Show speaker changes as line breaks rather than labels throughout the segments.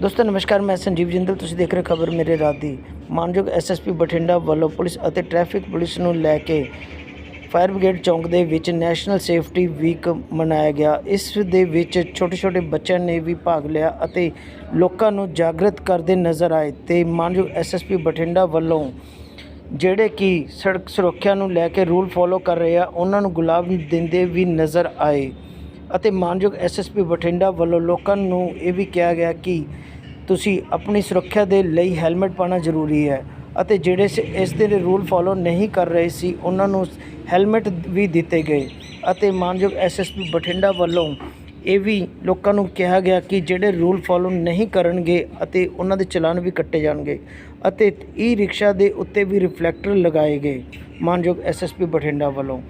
ਦੋਸਤੋ, ਨਮਸਕਾਰ, ਮੈਂ ਸੰਜੀਵ ਜਿੰਦਲ। ਤੁਸੀਂ ਦੇਖ ਰਹੇ ਖਬਰ ਮੇਰੇ ਰਾਤ ਦੀ। ਮਾਨਯੋਗ ਐਸਐਸਪੀ ਬਠਿੰਡਾ ਵੱਲੋਂ ਪੁਲਿਸ ਅਤੇ ਟ੍ਰੈਫਿਕ ਪੁਲਿਸ ਨੂੰ ਲੈ ਕੇ ਫਾਇਰ ਬ੍ਰਿਗੇਡ ਚੌਂਕ ਦੇ ਵਿੱਚ ਨੈਸ਼ਨਲ ਸੇਫਟੀ ਵੀਕ ਮਨਾਇਆ ਗਿਆ। ਇਸ ਦੇ ਵਿੱਚ ਛੋਟੇ ਛੋਟੇ ਬੱਚਿਆਂ ਨੇ ਵੀ ਭਾਗ ਲਿਆ ਅਤੇ ਲੋਕਾਂ ਨੂੰ ਜਾਗਰਤ ਕਰਦੇ ਨਜ਼ਰ ਆਏ ਤੇ ਮਾਨਯੋਗ ਐਸਐਸਪੀ ਬਠਿੰਡਾ ਵੱਲੋਂ ਜਿਹੜੇ ਕਿ ਸੜਕ ਸੁਰੱਖਿਆ ਨੂੰ ਲੈ ਕੇ ਰੂਲ ਫੋਲੋ ਕਰ ਰਹੇ ਆ, ਉਹਨਾਂ ਨੂੰ ਗੁਲਾਬ ਦਿੰਦੇ ਵੀ ਨਜ਼ਰ ਆਏ। ਅਤੇ ਮਾਨਯੋਗ ਐਸਐਸਪੀ ਬਠਿੰਡਾ ਵੱਲੋਂ ਲੋਕਾਂ ਨੂੰ ਇਹ ਵੀ ਕਿਹਾ ਗਿਆ ਕਿ ਤੁਸੀਂ ਆਪਣੀ ਸੁਰੱਖਿਆ ਦੇ ਲਈ ਹੈਲਮਟ ਪਾਉਣਾ ਜ਼ਰੂਰੀ ਹੈ ਅਤੇ ਜਿਹੜੇ ਸ- ਇਸ ਦੇ ਰੂਲ ਫੋਲੋ ਨਹੀਂ ਕਰ ਰਹੇ ਸੀ, ਉਹਨਾਂ ਨੂੰ ਹੈਲਮਟ ਵੀ ਦਿੱਤੇ ਗਏ ਅਤੇ ਮਾਨਯੋਗ ਐਸਐਸਪੀ ਬਠਿੰਡਾ ਵੱਲੋਂ ਇਹ ਵੀ ਲੋਕਾਂ ਨੂੰ ਕਿਹਾ ਗਿਆ ਕਿ ਜਿਹੜੇ ਰੂਲ ਫੋਲੋ ਨਹੀਂ ਕਰਨਗੇ ਅਤੇ ਉਹਨਾਂ ਦੇ ਚਲਾਨ ਵੀ ਕੱਟੇ ਜਾਣਗੇ ਅਤੇ ਈ ਰਿਕਸ਼ਾ ਦੇ ਉੱਤੇ ਵੀ ਰਿਫਲੈਕਟਰ ਲਗਾਏ ਗਏ ਮਾਨਯੋਗ ਐਸਐਸਪੀ ਬਠਿੰਡਾ ਵੱਲੋਂ।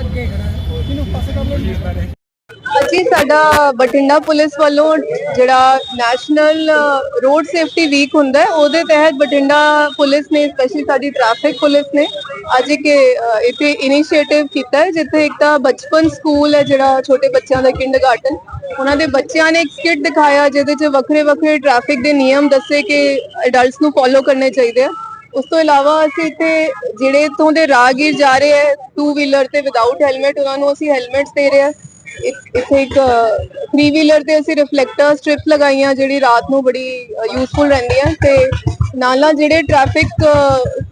ਅੱਗੇ ਖੜਾ ਇਹਨੂੰ ਪਾਸੇ ਕਰ ਲਓ but
ਸਾਡਾ ਬਠਿੰਡਾ ਪੁਲਿਸ ਵੱਲੋਂ ਜਿਹੜਾ ਨੈਸ਼ਨਲ ਰੋਡ ਸੇਫਟੀ ਵੀਕ ਹੁੰਦਾ ਉਹਦੇ ਤਹਿਤ ਬਠਿੰਡਾ ਪੁਲਿਸ ਨੇ ਸਪੈਸ਼ਲੀ ਸਾਡੀ ਟ੍ਰੈਫਿਕ ਪੁਲਿਸ ਨੇ, ਅੱਜ ਇੱਕ ਇੱਥੇ ਇਨੀਸ਼ੀਏਟਿਵ ਕੀਤਾ ਹੈ, ਜਿੱਥੇ ਇੱਕ ਤਾਂ ਬਚਪਨ ਸਕੂਲ ਹੈ, ਜਿਹੜਾ ਛੋਟੇ ਬੱਚਿਆਂ ਦਾ ਕਿੰਡਰਗਾਰਟਨ ਉਹਨਾਂ ਦੇ ਬੱਚਿਆਂ ਨੇ ਇੱਕ ਸਕਿੱਟ ਦਿਖਾਇਆ, ਜਿਹਦੇ 'ਚ ਵੱਖਰੇ ਵੱਖਰੇ ਟ੍ਰੈਫਿਕ ਦੇ ਨਿਯਮ ਦੱਸੇ ਕਿ ਅਡਲਟਸ ਨੂੰ ਫੋਲੋ ਕਰਨੇ ਚਾਹੀਦੇ ਆ। ਉਸ ਤੋਂ ਇਲਾਵਾ ਅਸੀਂ ਇੱਥੇ ਜਿਹੜੇ ਇੱਥੋਂ ਦੇ ਰਾਹਗੀਰ ਜਾ ਰਹੇ ਹੈ ਟੂ ਵੀਲਰ ਤੇ ਵਿਦਆਊਟ ਹੈਲਮਟ ਉਹਨਾਂ ਨੂੰ ਅਸੀਂ ਹੈਲਮਟਸ ਦੇ ਰਹੇ ਹਾਂ। ਇੱਥੇ ਇੱਕ 3 ਵੀਲਰ ਤੇ ਅਸੀਂ ਰਿਫਲੈਕਟਰ ਸਟ੍ਰਿਪ ਲਗਾਈਆਂ ਜਿਹੜੀ ਰਾਤ ਨੂੰ ਬੜੀ ਯੂਸਫੁਲ ਹੈ ਤੇ ਨਾਲ ਨਾਲ ਜਿਹੜੇ traffic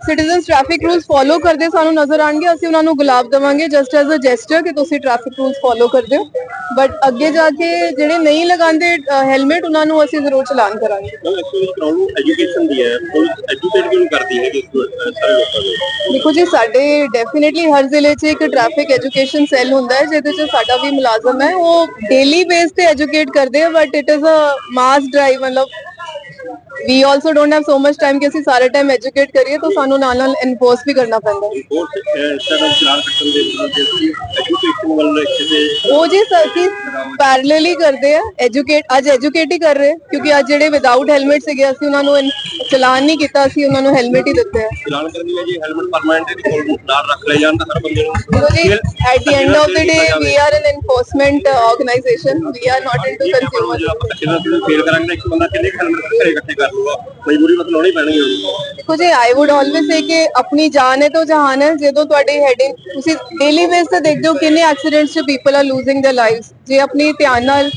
citizens traffic rules follow ਕਰਦੇ ਸਾਨੂੰ ਨਜ਼ਰ ਆਣਗੇ ਅਸੀਂ ਉਹਨਾਂ ਨੂੰ ਗੁਲਾਬ ਦੇਵਾਂਗੇ ਜਸਟ ਐਜ਼ ਅ ਜੈਸਚਰ ਕਿ ਤੁਸੀਂ ਟ੍ਰੈਫਿਕ ਰੂਲਸ ਫੋਲੋ ਕਰਦੇ ਹੋ। ਬਟ ਅੱਗੇ ਜਾ ਕੇ ਜਿਹੜੇ ਨਹੀਂ ਲਗਾਉਂਦੇ ਹੈਲਮਟ ਉਹਨਾਂ ਨੂੰ ਅਸੀਂ ਜ਼ਰੂਰ ਚਲਾਨ ਕਰਾਂਗੇ।
ਮੈਮ ਐਕਚੁਅਲੀ ਪ੍ਰੋਬਲਮ ਐਜੂਕੇਸ਼ਨ ਦੀ ਹੈ ਪੁਲਿਸ ਐਜੂਕੇਟ ਕਿਉਂ ਕਰਦੀ ਹੈ ਕਿ ਇਸ ਨੂੰ, ਅਹ, ਸਾਰੇ ਲੋਕਾਂ ਨੂੰ
ਦੇਖੋ ਜੀ ਸਾਡੇ ਡੈਫੀਨਿਟਲੀ ਹਰ ਜ਼ਿਲ੍ਹੇ 'ਚ ਇੱਕ ਟ੍ਰੈਫਿਕ ਐਜੂਕੇਸ਼ਨ ਸੈੱਲ ਹੁੰਦਾ ਹੈ ਜਿਹਦੇ 'ਚ ਸਾਡਾ ਵੀ ਮੁਲਾਜ਼ਮ ਹੈ। ਉਹ ਡੇਲੀ ਬੇਸ ਤੇ ਐਜੂਕੇਟ ਕਰਦੇ ਆ but it is a mass drive ਮਤਲਬ we also don't have so much time ਕਿ ਅਸੀਂ ਸਾਰੇ ਟਾਈਮ ਐਜੂਕੇਟ ਕਰੀਏ ਤਾਂ ਸਾਨੂੰ ਨਾਲ ਨਾਲ ਇਨਫੋਰਸ ਵੀ ਕਰਨਾ ਪੈਂਦਾ ਹੈ।
ਹੋਰ ਸਟੈਂਡ ਚਲਾਨ ਕੱਟਣ ਦੇ ਨਾਲ ਜੇ ਤੁਸੀਂ ਐਜੂਕੇਸ਼ਨ ਵੱਲ ਇੱਥੇ ਦੇ
ਉਹ ਜੀ ਅਸੀਂ ਪੈਰਲਲੀ ਕਰਦੇ ਆ ਐਜੂਕੇਟ ਅੱਜ ਐਜੂਕੇਟ ਹੀ ਕਰ ਰਹੇ ਕਿਉਂਕਿ ਅੱਜ ਜਿਹੜੇ ਵਿਦਆਊਟ ਹੈਲਮਟ ਸੀਗੇ ਅਸੀਂ ਉਹਨਾਂ ਨੂੰ ਚਲਾਨ ਨਹੀਂ ਕੀਤਾ ਅਸੀਂ ਉਹਨਾਂ ਨੂੰ ਹੈਲਮਟ ਹੀ ਦਿੱਤੇ ਆ।
ਚਲਾਨ ਕਰਨੀ ਹੈ ਜੀ ਹੈਲਮਟ ਪਰਮਾਨੈਂਟ ਹੈ ਕੋਲ ਨਾਲ ਰੱਖ ਲੈ ਜਾਣ ਤਾਂ ਹਰ ਬੰਦੇ ਨੂੰ।
ਜੀ at the end of the day we are an enforcement uh, organization we are not into consumer
ਜੇ ਆਪਾਂ ਕਿਸੇ ਨਾਲ ਫੇਲ ਕਰਾਂਗੇ ਤਾਂ ਇੱਕ ਬੰਦਾ ਕਿੰਨੇ ਹੈਲਮਟ ਘਰੇ ਇਕੱਠੇ ਕਰ ਲੂਗਾ ਮਜਬੂਰੀ ਮਤ ਲਾਉਣੀ ਪੈਣਗੇ ਉਹਨੂੰ
ਦੇਖੋ ਜੀ ਆਈ ਊਡ ਆਲਵੇਸ ਸੇ ਕਿ ਆਪਣੀ ਜਾਨ ਹੈ ਤਾਂ ਜਹਾਨ ਹੈ ਜਦੋਂ ਤੁਹਾਡੀ ਹੈਡਿੰਗ ਤੁਸੀਂ ਡੇਲੀ ਬੇਸ ਤੇ ਦੇਖਦੇ ਹੋ ਕਿੰਨੇ ਐਕਸੀਡੈਂਟਸ ਚ people are losing their lives ਜੇ ਆਪਣੀ ਧਿਆਨ ਨਾਲ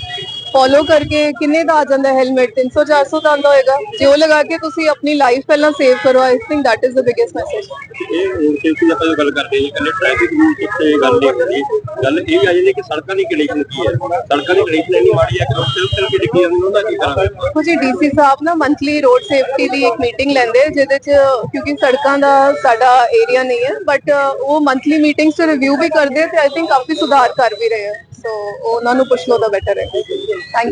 ਫੋਲੋ ਕਰਕੇ ਕਿੰਨੇ ਦਾ ਆ ਜਾਂਦਾ ਹੈਲਮਟ 300 400 ਦਾ ਆਉਂਦਾ ਹੋਏਗਾ। ਜੇ ਉਹ ਲਗਾ ਕੇ ਤੁਸੀਂ ਆਪਣੀ ਲਾਈਫ ਪਹਿਲਾਂ ਸੇਵ ਕਰੋ I think that is the biggest message.
ਇਹ ਰੋਡ ਸੇਫਟੀ ਆਪਾਂ ਜੋ ਗੱਲ ਕਰਦੇ ਹਾਂ ਕੱਲੇ ਟ੍ਰੈਫਿਕ ਰੂਲ ਉੱਤੇ ਗੱਲ ਨਹੀਂ ਹੁੰਦੀ। ਗੱਲ ਇਹ ਵੀ ਆ ਜਾਂਦੀ ਕਿ ਸੜਕਾਂ ਦੀ ਕੰਡੀਸ਼ਨ ਕੀ ਹੈ? ਸੜਕਾਂ ਦੀ ਕੰਡੀਸ਼ਨ ਇੰਨੀ ਮਾੜੀ ਹੈ ਕਿ ਰੋਡ ਸੇਫਟੀ ਤੇ ਡਿੱਗੀ ਜਾਂਦੀ ਉਹਦਾ ਕੀ ਕਰਾਂਗੇ
ਜੀ ਡੀਸੀ ਸਾਹਿਬ ਨਾ ਮੰਥਲੀ ਰੋਡ ਸੇਫਟੀ ਦੀ ਇੱਕ ਮੀਟਿੰਗ ਲੈਂਦੇ ਜਿਹਦੇ ਚ ਕਿਉਂਕਿ ਸੜਕਾਂ ਦਾ ਸਾਡਾ ਏਰੀਆ ਨਹੀਂ ਹੈ ਬਟ ਉਹ ਮੰਥਲੀ ਮੀਟਿੰਗਸ ਤੇ ਰਿਵਿਊ ਵੀ ਕਰਦੇ ਤੇ ਆਈ ਥਿੰਕ ਕਾਫੀ ਸੁਧਾਰ ਕਰ ਵੀ ਰਹੇ ਆ। ਸੋ ਉਹਨਾਂ ਨੂੰ ਪੁੱਛ ਲਓ ਤਾਂ ਬੈਟਰ ਹੈ। ਥੈਂਕ